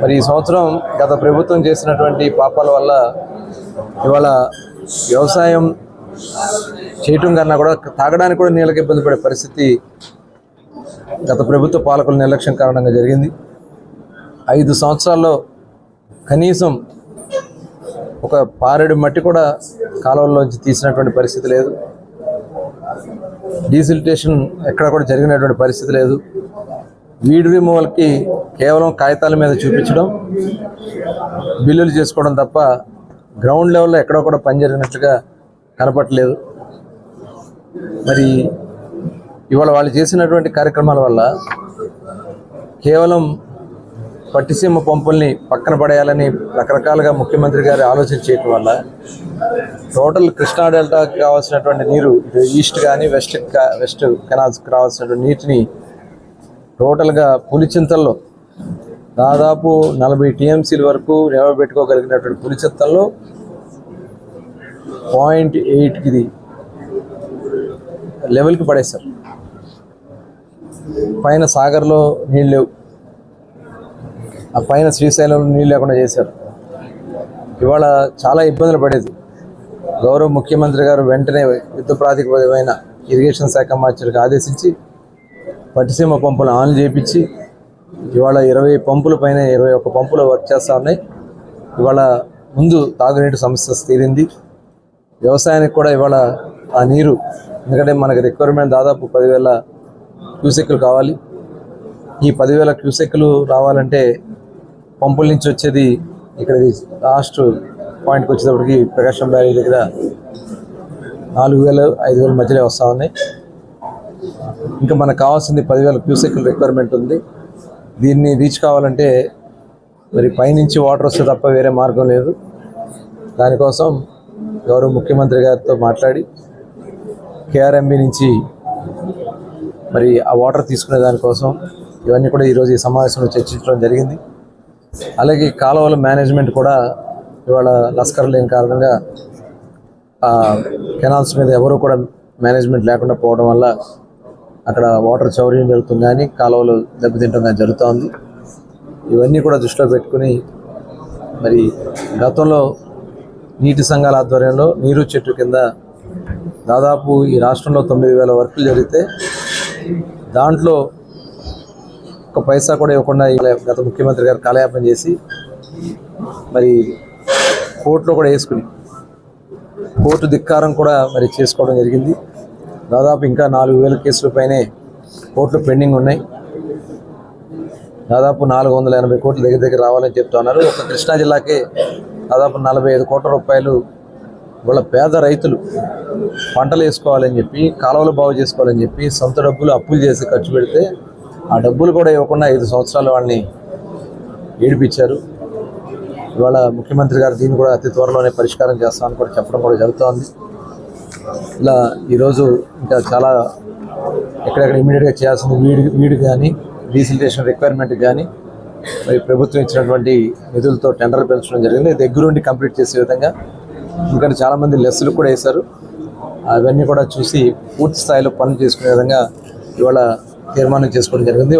మరి ఈ సంవత్సరం గత ప్రభుత్వం చేసినటువంటి పాపాల వల్ల ఇవాళ వ్యవసాయం చేయటం కన్నా కూడా తాగడానికి కూడా నీళ్ళకి ఇబ్బంది పడే పరిస్థితి గత ప్రభుత్వ పాలకుల నిర్లక్ష్యం కారణంగా జరిగింది. ఐదు సంవత్సరాల్లో కనీసం ఒక పారెడు మట్టి కూడా కాలువల్లోంచి తీసినటువంటి పరిస్థితి లేదు. డీజిల్టేషన్ ఎక్కడ కూడా జరిగినటువంటి పరిస్థితి లేదు. వీడ్ రిమూవల్కి కేవలం కాగితాల మీద చూపించడం బిల్లులు చేసుకోవడం తప్ప గ్రౌండ్ లెవెల్లో ఎక్కడో కూడా పని జరిగినట్టుగా కనపట్లేదు మరి ఇవాళ వాళ్ళు చేసినటువంటి కార్యక్రమాల వల్ల కేవలం పట్టిసీమ పంపుల్ని పక్కన పడేయాలని రకరకాలుగా ముఖ్యమంత్రి గారి ఆలోచన చేయటం వల్ల టోటల్ కృష్ణా డెల్టాకి కావాల్సినటువంటి నీరు ఈస్ట్ కానీ వెస్ట్ కా- వెస్ట్ కెనాల్స్కి రావాల్సినటువంటి నీటిని టోటల్గా పులిచింతల్లో దాదాపు నలభై టీఎంసీల వరకు నిలవ పెట్టుకోగలిగినటువంటి పులిచింతల్లో పాయింట్ ఎయిట్కి ఇది లెవెల్కి పడేశారు. పైన సాగర్లో నీళ్ళు లేవు. ఆ పైన శ్రీశైలంలో నీళ్ళు లేకుండా చేశారు. ఇవాళ చాలా ఇబ్బందులు పడేది. గౌరవ ముఖ్యమంత్రి గారు వెంటనే యుద్ధ ప్రాతిపదికమైన ఇరిగేషన్ శాఖ మార్చడానికి ఆదేశించి పట్టిసీమ పంపులు ఆన్ చేపించి ఇవాళ ఇరవై పంపుల పైన ఇరవై ఒక్క పంపులు వర్క్ చేస్తూ ఉన్నాయి. ఇవాళ ముందు తాగునీటి సమస్య తీరింది. వ్యవసాయానికి కూడా ఇవాళ ఆ నీరు ఎందుకంటే మనకి రిక్వైర్మెంట్ దాదాపు పదివేల క్యూసెక్లు కావాలి. ఈ పదివేల క్యూసెక్లు రావాలంటే పంపుల నుంచి వచ్చేది ఇక్కడ లాస్ట్ పాయింట్కి వచ్చేటప్పటికి ప్రకాశం బ్యారేజ్ దగ్గర నాలుగు వేలు ఐదు వేల మధ్యలో వస్తూ ఉన్నాయి. ఇంకా మనకు కావాల్సింది పదివేల క్యూసెక్ల రిక్వైర్మెంట్ ఉంది. దీన్ని రీచ్ కావాలంటే మరి పైనుంచి వాటర్ వస్తే తప్ప వేరే మార్గం లేదు. దానికోసం గౌరవ ముఖ్యమంత్రి గారితో మాట్లాడి కేఆర్ఎంబి నుంచి మరి ఆ వాటర్ తీసుకునే దానికోసం ఇవన్నీ కూడా ఈరోజు ఈ సమావేశంలో చర్చించడం జరిగింది. అలాగే కాలువల మేనేజ్మెంట్ కూడా ఇవాళ లస్కర్ లేని కారణంగా ఆ కెనాల్స్ మీద ఎవరు కూడా మేనేజ్మెంట్ లేకుండా పోవడం వల్ల అక్కడ వాటర్ చౌర్యం జరుగుతుంది కానీ కాలువలు దెబ్బతింటం కానీ జరుగుతోంది. ఇవన్నీ కూడా దృష్టిలో పెట్టుకుని మరి గతంలో నీటి సంఘాల ఆధ్వర్యంలో నీరు చెట్టు కింద దాదాపు ఈ రాష్ట్రంలో తొమ్మిది వేల వర్కులు జరిగితే దాంట్లో ఒక పైసా కూడా ఇవ్వకుండా గత ముఖ్యమంత్రి గారు కాలయాపన చేసి మరి కోర్టులో కూడా వేసుకుని కోర్టు ధిక్కారం కూడా మరి చేసుకోవడం జరిగింది. దాదాపు ఇంకా నాలుగు వేల కేసుల పైనే కోర్టులు పెండింగ్ ఉన్నాయి. దాదాపు నాలుగు వందల ఎనభై కోట్లు దగ్గర దగ్గర రావాలని చెప్తున్నారు ఒక కృష్ణా జిల్లాకే దాదాపు నలభై ఐదు కోట్ల రూపాయలు వాళ్ళ పేద రైతులు పంటలు వేసుకోవాలని చెప్పి కాలువలు బాగు చేసుకోవాలని చెప్పి సొంత డబ్బులు అప్పులు చేసి ఖర్చు పెడితే ఆ డబ్బులు కూడా ఇవ్వకుండా ఐదు సంవత్సరాలు వాళ్ళని ఏడిపించారు. ఇవాళ ముఖ్యమంత్రి గారు దీన్ని కూడా అతి త్వరలోనే పరిష్కారం చేస్తామని కూడా చెప్పడం కూడా జరుగుతోంది. ఇలా ఈరోజు ఇంకా చాలా ఎక్కడెక్కడ ఇమీడియట్గా చేయాల్సింది వీడి వీడి కానీ డీసిలిటేషన్ రిక్వైర్మెంట్ కానీ మరి ప్రభుత్వం ఇచ్చినటువంటి నిధులతో టెండర్ పెంచడం జరిగింది. దగ్గరుండి కంప్లీట్ చేసే విధంగా ఎందుకంటే చాలామంది లెస్సులు కూడా వేశారు. అవన్నీ కూడా చూసి పూర్తి స్థాయిలో పనులు చేసుకునే విధంగా ఇవాళ తీర్మానం చేసుకోవడం జరిగింది.